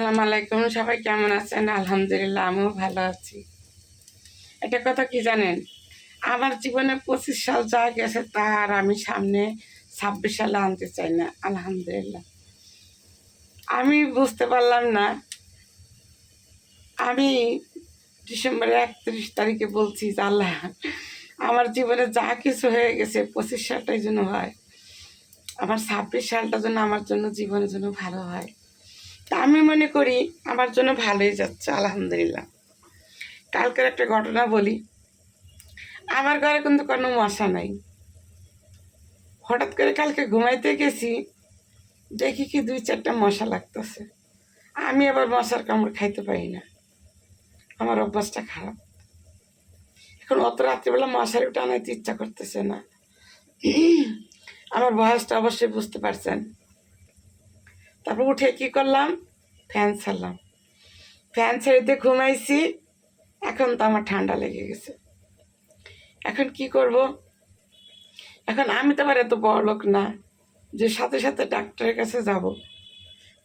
আসসালামু আলাইকুম, সবাই কেমন আছেন? আলহামদুলিল্লাহ, আমিও ভালো আছি। একটা কথা কি জানেন? আমার জীবনে পঁচিশ সাল যা গেছে তার আমি সামনে ছাব্বিশ সালে আনতে চাই না, আলহামদুলিল্লাহ। আমি বুঝতে পারলাম না, আমি ডিসেম্বরের একত্রিশ তারিখে বলছি যে আল্লাহ, আমার জীবনে যা কিছু হয়ে গেছে পঁচিশ সালটাই জন্য হয়, আমার ছাব্বিশ সালটা যেন আমার জন্য জীবনের জন্য ভালো হয়। তা আমি মনে করি আমার জন্য ভালোই যাচ্ছে, আলহামদুলিল্লাহ। কালকের একটা ঘটনা বলি। আমার ঘরে কিন্তু কোনো মশা নাই। হঠাৎ করে কালকে ঘুমাইতে গেছি, দেখি কি দুই চারটা মশা লাগতেছে। আমি আবার মশার কামড় খাইতে পারি না। আমার অভ্যাসটা খারাপ। এখন অত রাত্রিবেলা মশারি টানাইতে ইচ্ছা করতেছে না। আমার বয়সটা অবশ্যই বুঝতে পারছেন। তারপর উঠে কি করলাম? ফ্যান ছাড়লাম। ফ্যান ছেড়ে দিয়ে ঘুমাইছি, এখন তো আমার ঠান্ডা লেগে গেছে। এখন কি করব? এখন আমি তো আবার এত বড় লোক না, যে সাথে সাথে ডাক্তারের কাছে যাব।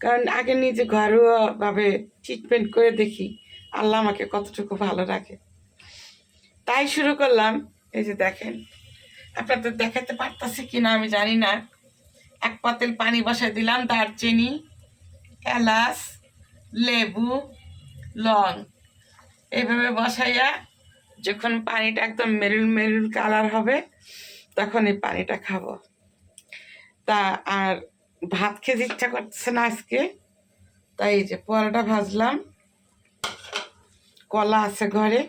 কারণ আগে নিজে ঘরোয়াভাবে ট্রিটমেন্ট করে দেখি, আল্লাহ আমাকে কতটুকু ভালো রাখে। তাই শুরু করলাম। এই যে দেখেন, আপনাদের দেখাতে পারতাছে কিনা আমি জানি না। এক পাতিল পানি বসাই দিলাম, দারচিনি, এলাচ, লেবু, লং। এইভাবে বসাইয়া যখন পানিটা একদম মেরুল মেরুল কালার হবে তখন এই পানিটা খাব। তা আর ভাত খেতে ইচ্ছা করছে না আজকে, তাই এই যে পরোটা ভাজলাম। কলা আছে ঘরে।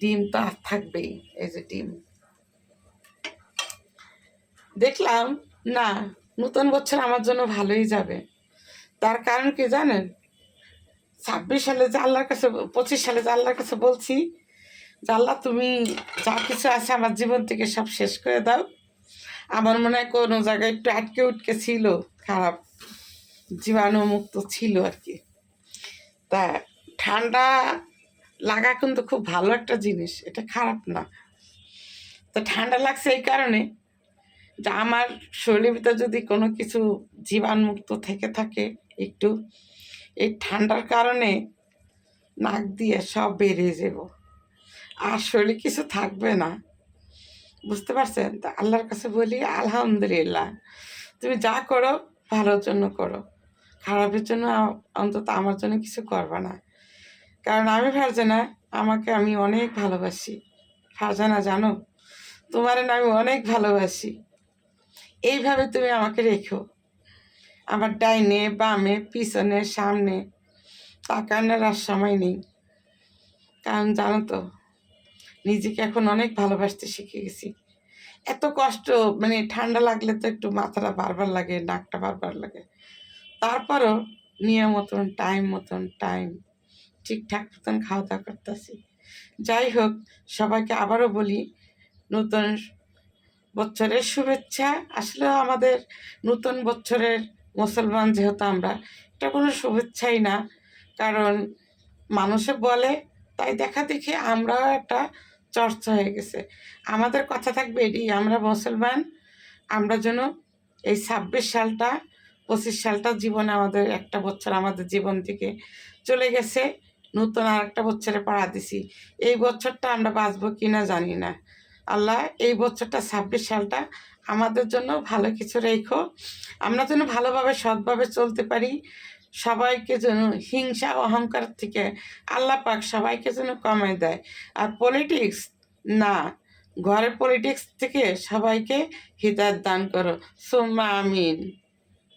ডিম তো থাকবেই, এই যে ডিম। দেখলাম, না, নতুন বছর আমার জন্য ভালোই যাবে। তার কারণ কি জানেন? ছাব্বিশ সালে যে আল্লাহর কাছে, পঁচিশ সালে যে আল্লাহর কাছে বলছি, যে আল্লাহ, তুমি যা কিছু আছে আমার জীবন থেকে সব শেষ করে দাও। আমার মনে হয় কোনো জায়গায় একটু আটকে উটকে ছিল, খারাপ জীবাণুমুক্ত ছিল আর কি। তা ঠান্ডা লাগা কিন্তু খুব ভালো একটা জিনিস, এটা খারাপ না। তো ঠান্ডা লাগছে এই কারণে যে আমার শরীরের ভিতরে যদি কোনো কিছু জীবাণুমুক্ত থেকে থাকে একটু, এই ঠান্ডার কারণে নাক দিয়ে সব বেরিয়ে যাব। আর শরীরে কিছু থাকবে না। বুঝতে পারছেন? তা আল্লাহর কাছে বলি, আলহামদুলিল্লাহ। তুমি যা করো, ভালোর জন্য করো। খারাপের জন্য অন্তত আমার জন্য কিছু করবে না। কারণ আমি ফারজানা, আমাকে আমি অনেক ভালোবাসি। ফারজানা, জানো? তোমার আমি অনেক ভালোবাসি। এইভাবে তুমি আমাকে রেখো। আমার ডাইনে, বামে, পিছনে, সামনে তাকানোর আর সময় নেই। কারণ জানো তো, নিজেকে এখন অনেক ভালোবাসতে শিখে গেছি। এত কষ্ট মানে ঠান্ডা লাগলে তো একটু মাথাটা বারবার লাগে, নাকটা বারবার লাগে। তারপরও নিয়ম মতন টাইম মতন টাইম ঠিকঠাক মতন খাওয়া দাওয়া করতেছি। যাই হোক, সবাইকে আবারও বলি, নতুন বছরের শুভেচ্ছা। আসলে আমাদের নতুন বছরের মুসলমান যেহেতু আমরা, এটা কোনো শুভেচ্ছাই না। কারণ মানুষে বলে, তাই দেখা দেখি আমরাও একটা চর্চা হয়ে গেছে। আমাদের কথা থাকবে এটি আমরা মুসলমান, আমরা যেন এই ছাব্বিশ সালটা, পঁচিশ সালটা জীবনে আমাদের একটা বছর আমাদের জীবন থেকে চলে গেছে। নতুন আর একটা বছরে পাড়া দিছি। এই বছরটা আমরা বাঁচবো কি না জানি না। আল্লাহ এই বছরটা ছাব্বিশ সালটা আমাদের জন্য ভালো কিছু রেখো। আমরা যেন ভালোভাবে, সৎভাবে চলতে পারি। সবাইকে যেন হিংসা, অহংকার থেকে আল্লাহ পাক সবাইকে যেন কমায় দেয়। আর পলিটিক্স না, ঘরের পলিটিক্স থেকে সবাইকে হৃদায়ত দান করো। সোম্মা আমিন।